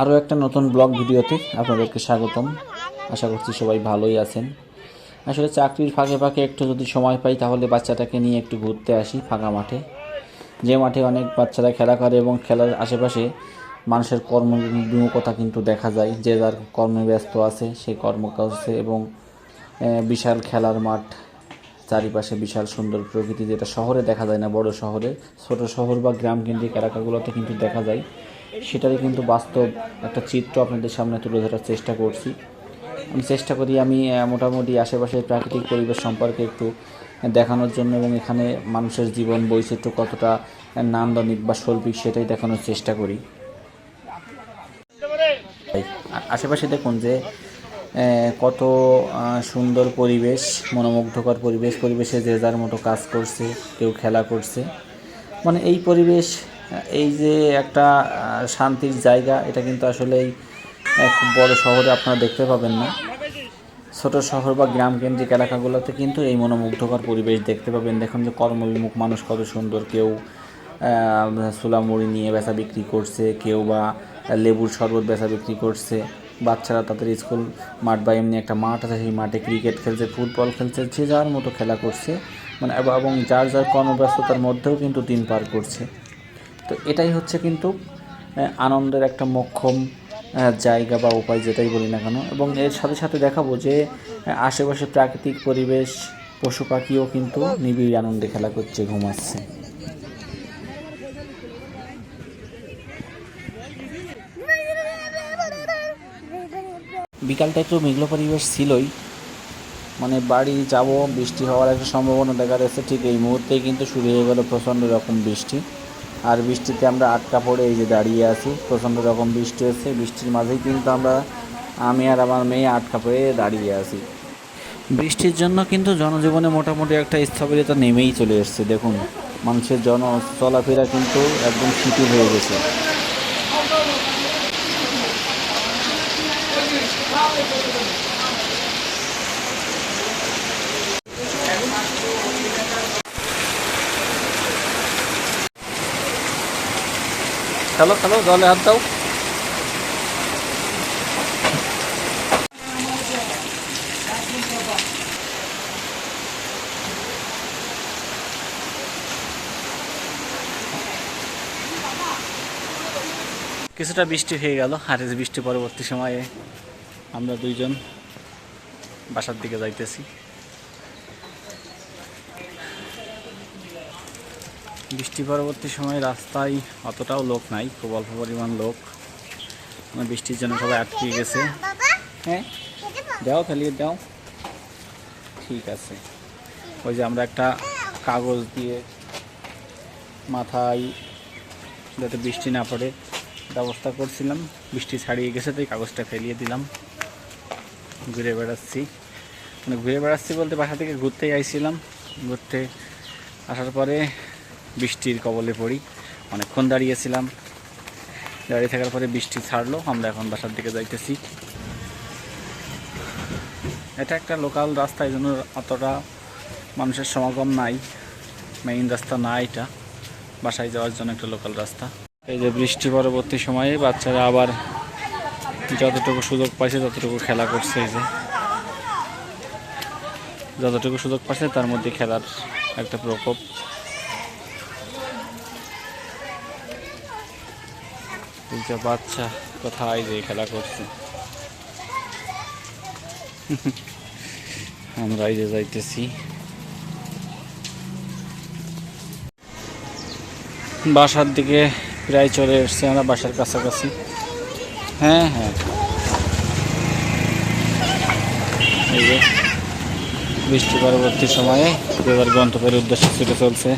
আরও একটা নতুন ব্লগ ভিডিওতে আপনাদেরকে স্বাগতম। আশা করছি সবাই ভালোই আছেন। আসলে চাকরির ফাঁকে ফাঁকে একটু যদি সময় পাই, তাহলে বাচ্চাটাকে নিয়ে একটু ঘুরতে আসি ফাঁকা মাঠে। যে মাঠে অনেক বাচ্চারা খেলা করে এবং খেলার আশেপাশে মানুষের কর্মবিমুখতা কিন্তু দেখা যায়। যে যার কর্মে ব্যস্ত আছে সেই কর্মকাজে এবং বিশাল খেলার মাঠ, চারিপাশে বিশাল সুন্দর প্রকৃতি, যেটা শহরে দেখা যায় না, বড় শহরে। ছোট শহর বা গ্রাম কেন্দ্রিক এলাকাগুলোতে কিন্তু দেখা যায়। সেটারই কিন্তু বাস্তব একটা চিত্র আপনাদের সামনে তুলে ধরার চেষ্টা করছি। আমি চেষ্টা করি আমি মোটামুটি আশেপাশের প্রাকৃতিক পরিবেশ সম্পর্কে একটু দেখানোর জন্য এবং এখানে মানুষের জীবন বৈচিত্র্য কতটা নান্দনিক বা শৈল্পিক সেটাই দেখানোর চেষ্টা করি। আশেপাশে দেখুন যে কত সুন্দর পরিবেশ, মনোমুগ্ধকর পরিবেশ, পরিবেশে যে যার মতো কাজ করছে, কেউ খেলা করছে। মানে এই পরিবেশ এই যে একটা শান্তির জায়গা, এটা কিন্তু আসলেই এক বড় শহরে আপনারা দেখতে পাবেন না। ছোট শহর বা গ্রাম কেন্দ্রিক এলাকাগুলোতে কিন্তু এই মনোমুগ্ধকর পরিবেশ দেখতে পাবেন। দেখুন যে কর্মবিমুখ মানুষ কত সুন্দর, কেউ সোলামুড়ি নিয়ে বেচা বিক্রি করছে, কেউ বা লেবুর শরবত বেচা বিক্রি করছে। বাচ্চারা তাদের স্কুল মাঠ বা এমনি একটা মাঠ আছে, সেই মাঠে ক্রিকেট খেলছে, ফুটবল খেলছে, যে যার মতো খেলা করছে। মানে এবং যার যার কর্মব্যস্ততার মধ্যেও কিন্তু দিন পার করছে। তো এটাই হচ্ছে কিন্তু আনন্দের একটা মক্ষম জায়গা বা উপায় যেটাই বলি না কেন। এবং এর সাথে সাথে দেখাবো যে আশেপাশে প্রাকৃতিক পরিবেশ, পশু পাখিও কিন্তু নিবিড় আনন্দে খেলা করছে ঘুমাচ্ছে বিকালটা একটু মেঘলা পরিবেশ ছিলই। মানে বাড়ি যাব, বৃষ্টি হওয়ার একটা সম্ভাবনা দেখা যাচ্ছে ঠিক এই মুহূর্তেই কিন্তু শুরু হয়ে গেল প্রচণ্ড রকম বৃষ্টি। আর বৃষ্টিতে আমরা আটকা পড়ে এই যে দাঁড়িয়ে আছি। প্রচণ্ড রকম বৃষ্টি হচ্ছে। বৃষ্টির মাঝেই কিন্তু আমরা, আমি আর আমার মেয়ে আটকা পড়ে দাঁড়িয়ে আছি। বৃষ্টির জন্য কিন্তু জনজীবনে মোটামুটি একটা স্থবিরতা নেমেই চলে এসছে, দেখুন। মানুষের জন, চলাফেরা কিন্তু একদম শিথিল হয়ে গেছে। খেলো খেলো, জলে হাত দাও। কিছুটা বৃষ্টি হয়ে গেল, আর বৃষ্টি পরবর্তী সময়ে আমরা দুইজন বাসার দিকে যাইতেছি। বৃষ্টি পরবর্তী সময়ে রাস্তায় অতটাও লোক নাই খুব অল্প পরিমাণ লোক। মানে বৃষ্টির জন্য সবাই আটকে গেছে। হ্যাঁ? দাও। ফেলিয়ে দাও। ঠিক আছে। ওই যে আমরা একটা কাগজ দিয়ে মাথায় যাতে বৃষ্টি না পড়ে ব্যবস্থা করছিলাম। বৃষ্টি ছাড়িয়ে গেছে তাই কাগজটা ফেলিয়ে দিলাম। ঘুরে বেড়াচ্ছি। মানে ঘুরে বেড়াচ্ছি বলতে বাসা থেকে ঘুরতেই আইছিলাম ঘুরতে আসার পরে বৃষ্টির কবলে পড়ি। অনেকক্ষণ দাঁড়িয়েছিলাম। দাঁড়িয়ে থাকার পরে বৃষ্টি ছাড়লো। আমরা এখন বাসার দিকে যাইতেছি। এটা একটা লোকাল রাস্তা, এই জন্য অতটা মানুষের সমাগম নাই। মেইন রাস্তা না এটা। বাসায় যাওয়ার জন্য একটা লোকাল রাস্তা। এই যে বৃষ্টি পরবর্তী সময়ে বাচ্চারা আবার যতটুকু সুযোগ পাইছে, ততটুকু খেলা করছে এই যে। যতটুকু সুযোগ পাচ্ছে তার মধ্যে খেলার একটা প্রকোপ। যে বাচ্চা কোথায় যে খেলা করছে। আমরা যে যাইতেছি। বাসার দিকে প্রায় চলে এসছে, আমরা বাসার কাছাকাছি। হ্যাঁ হ্যাঁ। এই যে বৃষ্টি পরবর্তী সময়ে এবার গন্তব্যের উদ্দেশ্যে ছুটে চলছে।